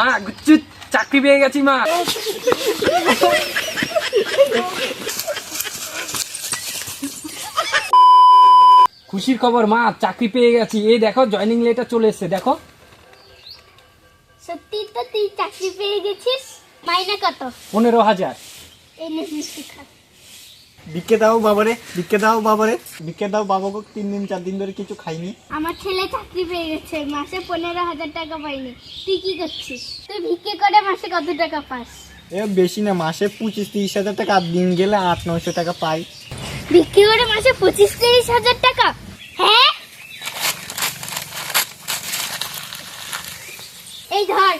মা গুচ্ছু চাকরি পেয়ে গেছি মা। খুশির খবর মা চাকরি পেয়ে গেছি। এই দেখো জয়নিং লেটার চলে এসেছে দেখো। সত্যি তো তুই চাকরি পেয়ে গেছিস? মাইনা কত? পনেরো হাজার। এই নে মিষ্টি খা। ভিক্ষে দাও বাবারে ভিক্ষে দাও বাবারে ভিক্ষে দাও বাবাকে তিন দিন চার দিন ধরে কিছু খাইনি। আমার ছেলে চাকরি পেয়ে গেছে মাসে পনেরো হাজার টাকা পাইনি। তুই কি করছিস? তুই ভিক্ষে করে মাসে কত টাকা পাস? এ বেশি না মাসে পঁচিশ তিরিশ হাজার টাকা আর দিন গেলে আট নয়শো টাকা পাই। বিক্রি করে মাসে পঁচিশ তিরিশ হাজার টাকা? হ্যাঁ? এই ধর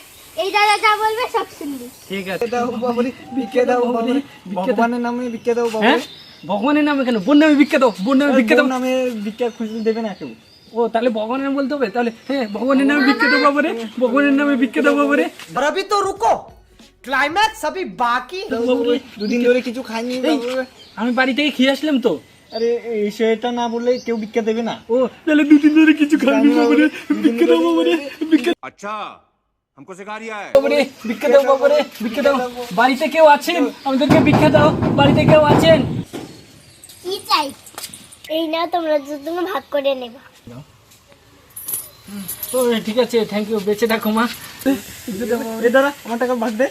হ্যাঁ? ভগবানের নামে কেন? বোন নামে বোন নামে নামে দেবে না কেউ। ও তাহলে ভগবানের নাম বলতে হবে? তাহলে হ্যাঁ ভগবানের নামে বাবরে ভগবানের নামে বাবরে। রবি তো রুকো। ক্লাইম্যাক্স সবই বাকি। দুদিন ধরে কিছু খাইনি আমি বাড়ি থেকে খেয়ে আসলাম তো। আরে সেটা না বললে কেউ ভিক্ষা দেবে না। ও তাহলে দুদিন ধরে কিছু খাইনি বাবরে ভিক্ষা বাবরে আচ্ছা। हमको सिखा रिया है বাবারে ভিক্ষা দাও বাবারে ভিক্ষা দাও বাড়িতে কেউ আছেন আমাদেরকে ভিক্ষা দাও বাড়িতে কেউ আছেন কি চাই এই না তোমরা দুজন ভাগ করে নেবা ও ঠিক আছে থ্যাংক ইউ বেঁচে থাকো মা এ দাদা আমার টাকা ভাগ দে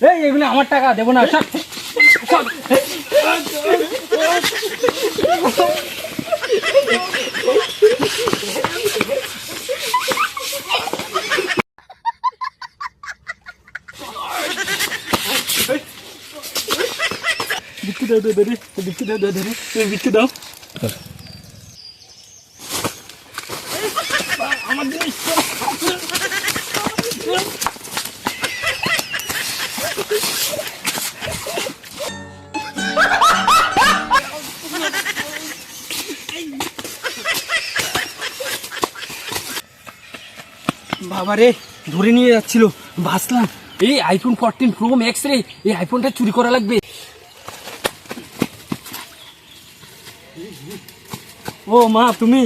এই এগুলো আমার টাকা দেবো না সব বিক্রি দাও দাও দাও জিনিস বাবারে ধরে নিয়ে যাচ্ছিল বাসলাম এই আইফোন ফোরটিন প্রো ম্যাক্স রে এই আইফোনটা চুরি করা লাগবে। ও মা তুমি?